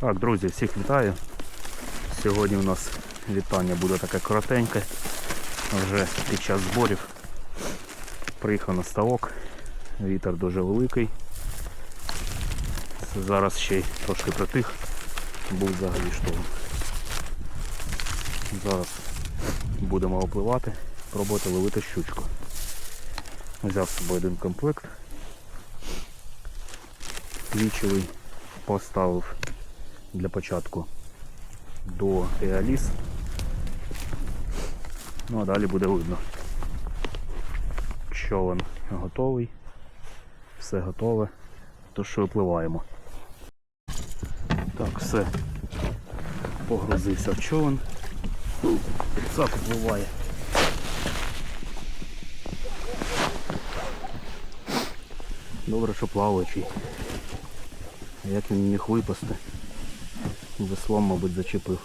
Так, друзі, всіх вітаю. Сьогодні у нас вітання буде таке коротеньке. Вже під час зборів приїхав на ставок. Вітер дуже великий. Зараз ще й трошки притих. Був взагалі шторм. Зараз будемо опливати, пробувати ловити щучку. Взяв з собою один комплект. Вічовий поставив для початку до Еаліс. Ну а далі буде видно. Човен готовий, все готове, то що випливаємо. Так, все. Погрузився в човен. Так впливає. Добре, що плаваючий. Як він міг випасти? Веслом, мабуть, зачепив.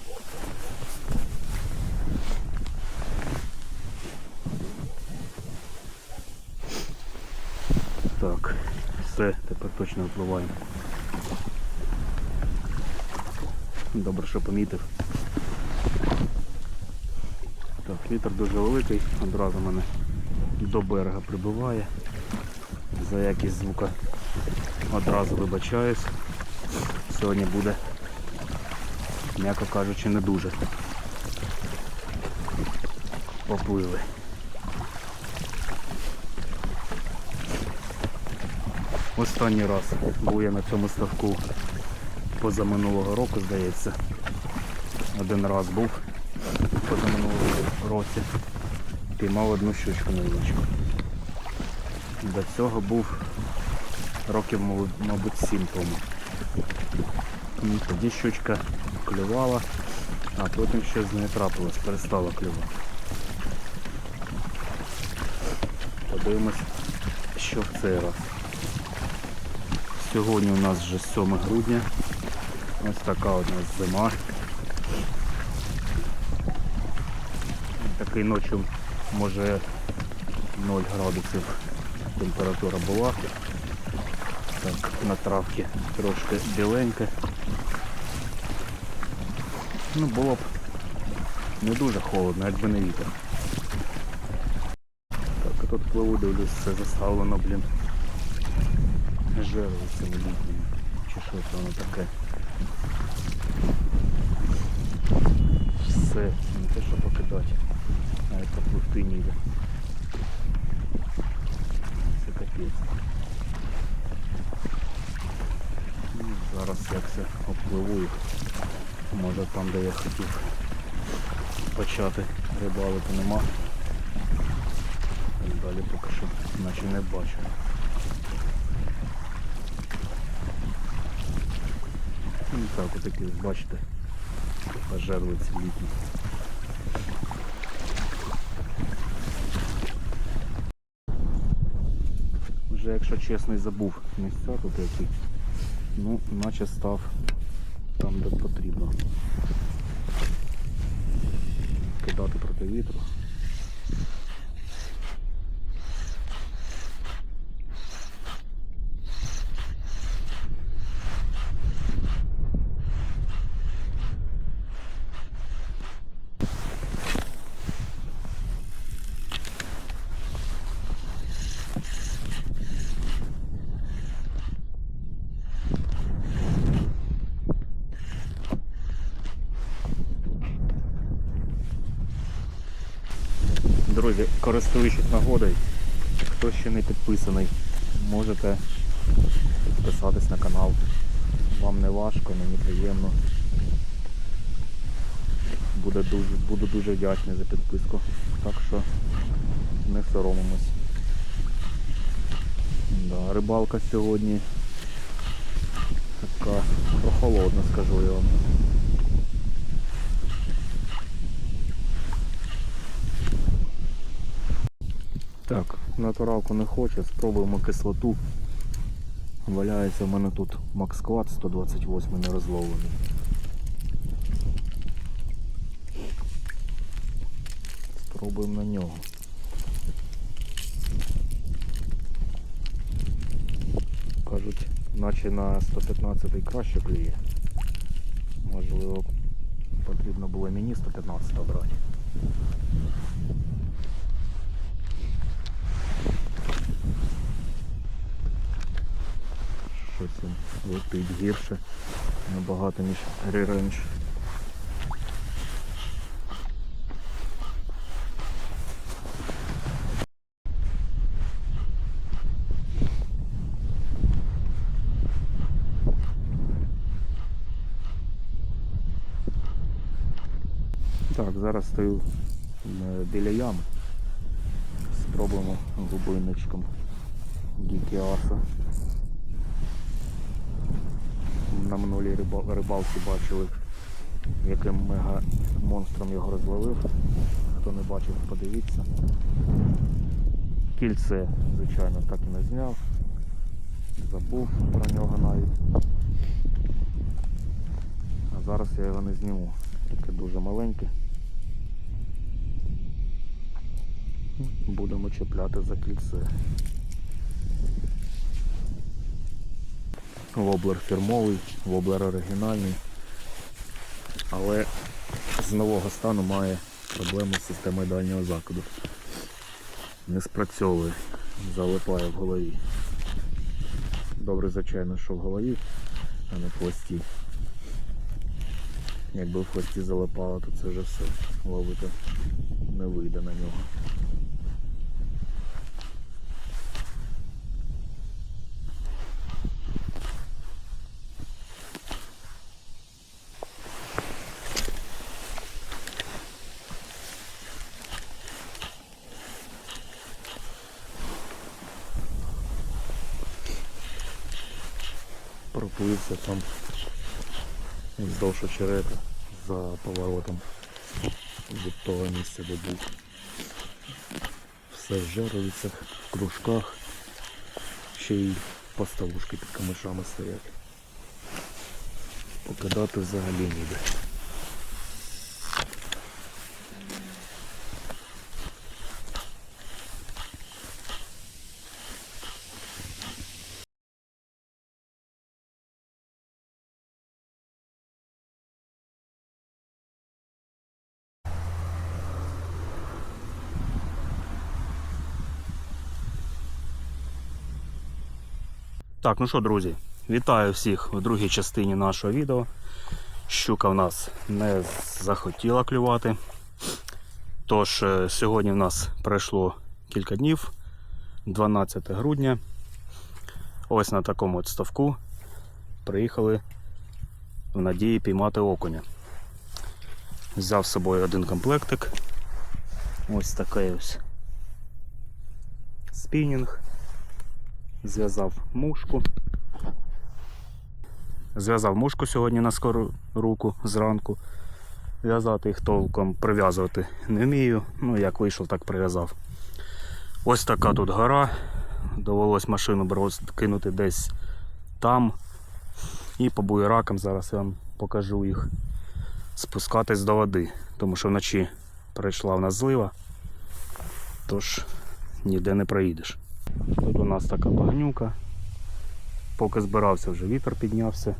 Так, все, тепер точно впливаємо. Добре, що помітив. Так, вітер дуже великий, одразу мене до берега прибиває. За якість звука одразу вибачаюсь. Сьогодні буде, м'яко кажучи, не дуже. Поплили. Останній раз був я на цьому ставку позаминулого року, здається. Один раз був позаминулого році. Піймав одну щучку невеличку. До цього був років, мабуть, сім тому. І тоді щучка клювала, а потім щось з нею трапилось, перестала клювати. Подивимось, що в цей раз. Сьогодні у нас вже 7 грудня. Ось така у нас зима. Такий ночі може 0 градусів температура була. Так, на травці трошки біленьке. Ну було б не дуже холодно, якби не вітер. Так, а тут пливу, дивлюсь, все заставлено, блін. Жерлицями літніми. Чи що це воно таке? Все, не те що покидати, як попливти ніде. Це капець. Ну, Зараз як все обпливу їх. Може там, де я хотів почати рибалити нема. Далі поки що наче не бачу. Ну так, отакі, бачите, пожерлиці літні. Вже якщо чесно і забув місця тут які. Ну, наче став там, де потрібно. Кидати проти вітру. Друзі, користуючись нагодою, хто ще не підписаний, можете підписатись на канал. Вам не важко, мені приємно. Буде дуже, буду дуже вдячний за підписку. Так що не соромимось. Да, рибалка сьогодні така прохолодна, скажу я вам. Так, натуралку не хоче, спробуємо кислоту. Валяється в мене тут Максквад 128 не розловлений. Спробуємо на нього. Кажуть, наче на 115 краще клює. було мені 115 брати. Він летить гірше набагато ніж реренж. Так, зараз стою біля ями. Спробуємо глибинничком Гікіаса. На минулій риба- рибалці бачили, яким мега монстром його розловив. Хто не бачив, подивіться. Кільце, звичайно, так і не зняв. Забув про нього навіть. А зараз я його не зніму. Таке дуже маленьке. Будемо чіпляти за кільце. Воблер фірмовий, воблер оригінальний. Але з нового стану має проблему з системою дальнього закиду. Не спрацьовує, залипає в голові. Добре, звичайно, що в голові, а не в хвості. Якби в хвості залипало, то це вже все. Ловити не вийде на нього. Там вздовж очерета за поворотом від того місця, де був. Все жерлицях, в кружках, ще й поставушки під камишами стоять. Покидати взагалі ніде. Так, ну що, друзі, вітаю всіх у другій частині нашого відео. Щука в нас не захотіла клювати. Тож, е, сьогодні в нас пройшло кілька днів, 12 грудня. Ось на такому от ставку приїхали в надії піймати окуня. Взяв з собою один комплектик. Ось такий ось спінінг зв'язав мушку. Зв'язав мушку сьогодні на скору руку зранку. В'язати їх толком прив'язувати не вмію. Ну, як вийшов, так прив'язав. Ось така тут гора. Довелось машину кинути десь там. І по буєракам зараз я вам покажу їх спускатись до води. Тому що вночі прийшла в нас злива. Тож ніде не проїдеш. Тут у нас така багнюка. Поки збирався, вже вітер піднявся.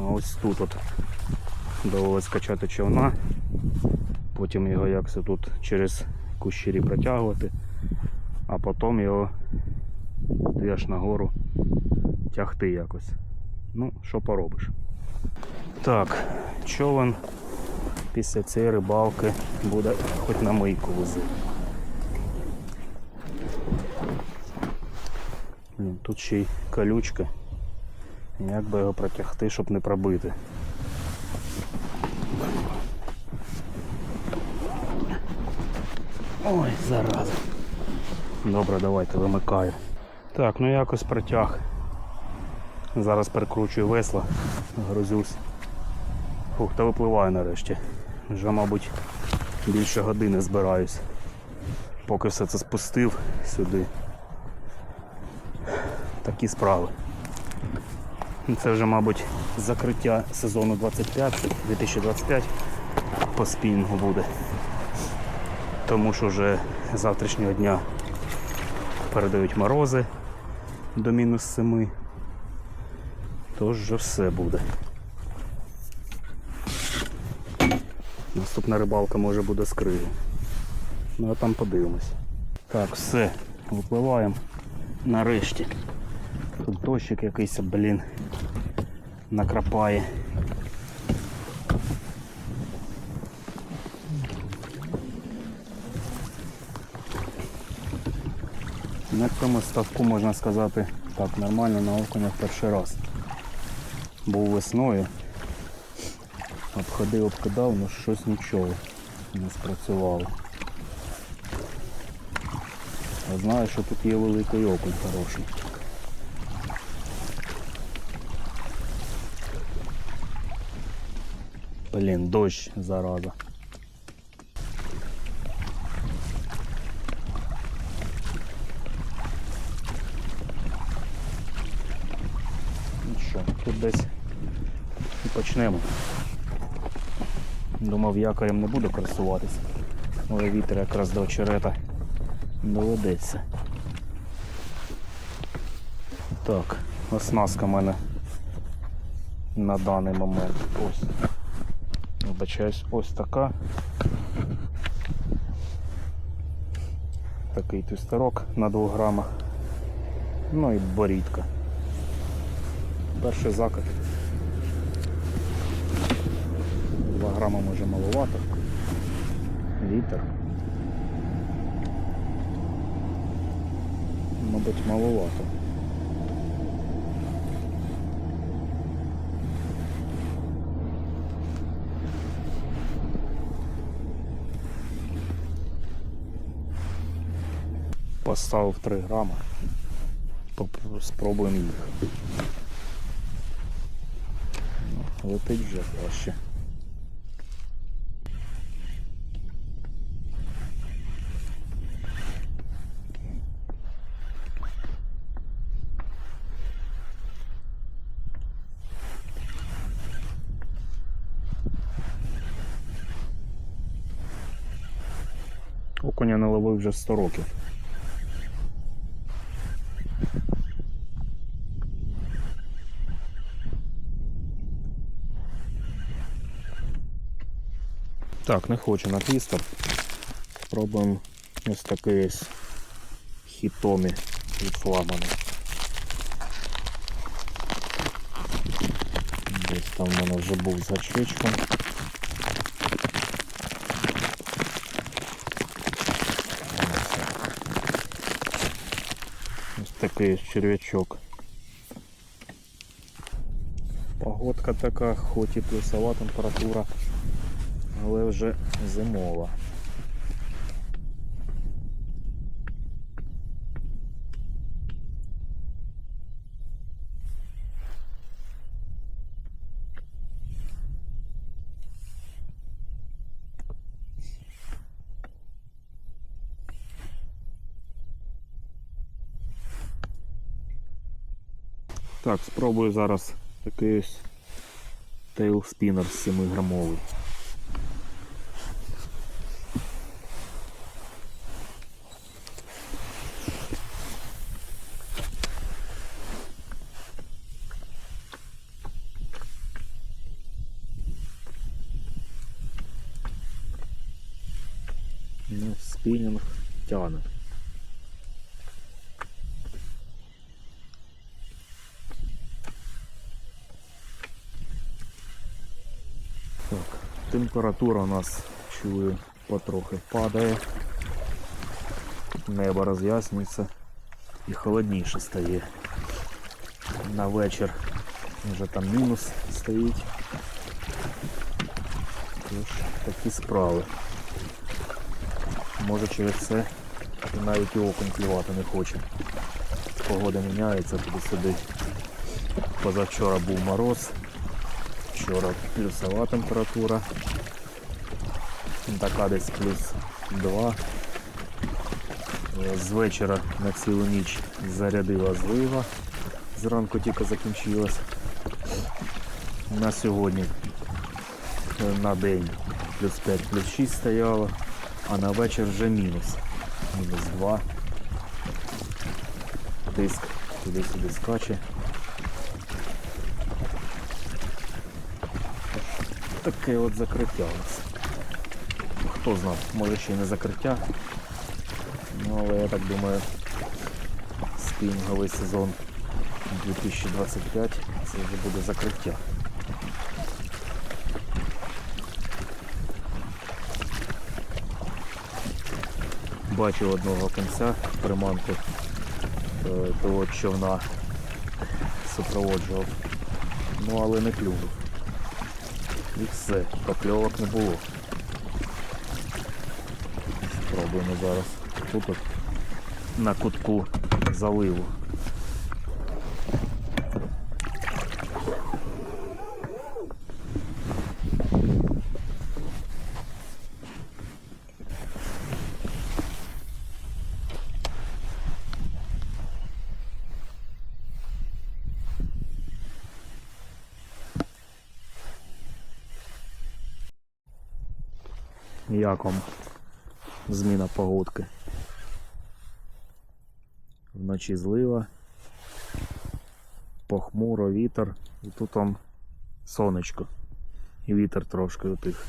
А ось тут от довелось качати човна, потім його якось тут через кущирі протягувати, а потім його аж нагору тягти якось. Ну, що поробиш. Так, човен після цієї рибалки буде хоч на мийку возити. Блін, тут ще й колючка. Як би його протягти, щоб не пробити. Ой, зараза. Добре, давайте вимикаю. Так, ну якось протяг. Зараз перекручую весла, грузюсь. Фух, та випливаю нарешті. Вже, мабуть, більше години збираюсь. Поки все це спустив сюди такі справи. Це вже, мабуть, закриття сезону 25, 2025 по спінгу буде. Тому що вже з завтрашнього дня передають морози до мінус 7. Тож вже все буде. Наступна рибалка може буде з криги. Ну а там подивимось. Так, все, випливаємо. Нарешті. Тут дощик якийсь, блін, накрапає. На цьому ставку можна сказати так, нормально на окунях перший раз. Був весною. Обходив, обкидав, ну щось нічого не спрацювало. Я знаю, що тут є великий окунь хороший. Блін, дощ зараза. Ну що, тут десь і почнемо. Думав, якорем не буду красуватися, але вітер якраз до очерета доведеться. Так, оснастка в мене на даний момент ось. Вибачаюсь, ось така. Такий твістерок на 2 грамах. Ну і борідка. Перший закид. 2 грама може маловато. Літр. Мабуть, маловато. Поставив 3 грама. Спробуємо їх. Летить вже краще. Окуня не ловив вже 100 років. Так, не хочу на твістер. Спробуємо ось такий ось хітомі від флагмана. Десь там в мене вже був з гачечком. Ось такий черв'ячок. Погодка така, хоч і плюсова температура, але вже зимова. Так, спробую зараз такий ось тейлспінер 7 грамовий. Ну, спінінг тягне. Так, температура у нас чую потрохи падає. Небо роз'яснюється і холодніше стає. На вечір вже там мінус стоїть. Тож такі справи. Може через це навіть і окунь клювати не хоче. Погода міняється туди-сюди. Позавчора був мороз. Вчора плюсова температура. Така десь плюс 2. Е, З вечора на цілу ніч зарядила злива. Зранку тільки закінчилась. На сьогодні е, на день плюс 5, плюс 6 стояло, а на вечір вже мінус. Мінус 2. Тиск туди-сюди скаче. Таке от закриття у нас. Хто знав, може ще й не закриття. Ну, але я так думаю, спінінговий сезон 2025 це вже буде закриття. Бачив одного кінця приманку е, того човна супроводжував. Ну але не клюнув. І все, покльовок не було. Спробуємо зараз. Тут на кутку заливу. Як зміна погодки? Вночі злива, похмуро, вітер, і тут там сонечко. І вітер трошки утих.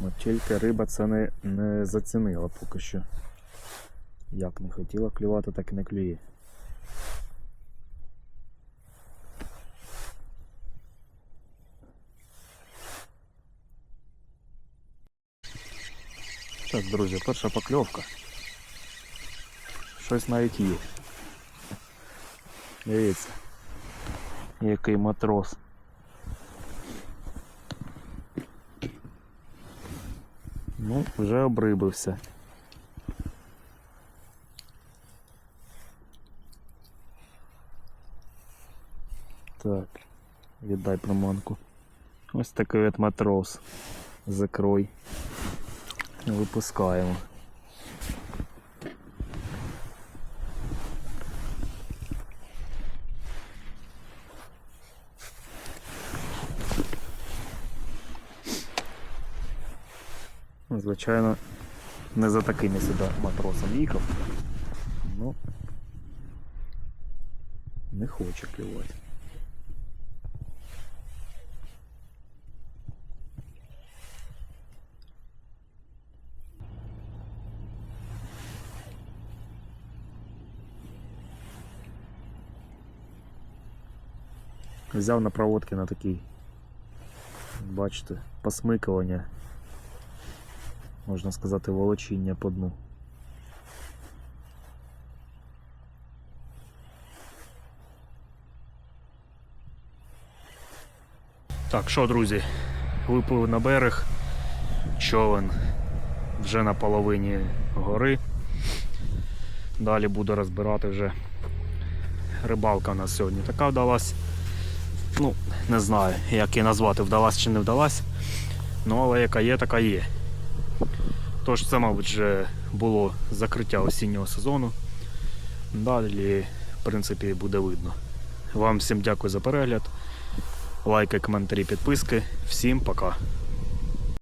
От тільки риба це не, не зацінила поки що. Як не хотіла клювати, так і не клює. Так, друзі, перша покльовка. Щось навіть є. Дивіться. Який матрос. Ну, вже обрибився. Так, віддай приманку. Ось такий от матрос. Закрой. Випускаємо. Звичайно, не за таким сюди матросом їхав. Ну не хоче клювати. Взяв на проводки на такий, бачите, посмикування, можна сказати, волочіння по дну. Так, що, друзі, виплив на берег, човен вже на половині гори. Далі буду розбирати вже рибалка у нас сьогодні така вдалась. Ну, не знаю, як її назвати, вдалась чи не вдалась. Ну, але яка є, така є. Тож це, мабуть, вже було закриття осіннього сезону. Далі, в принципі, буде видно. Вам всім дякую за перегляд. Лайки, коментарі, підписки. Всім пока.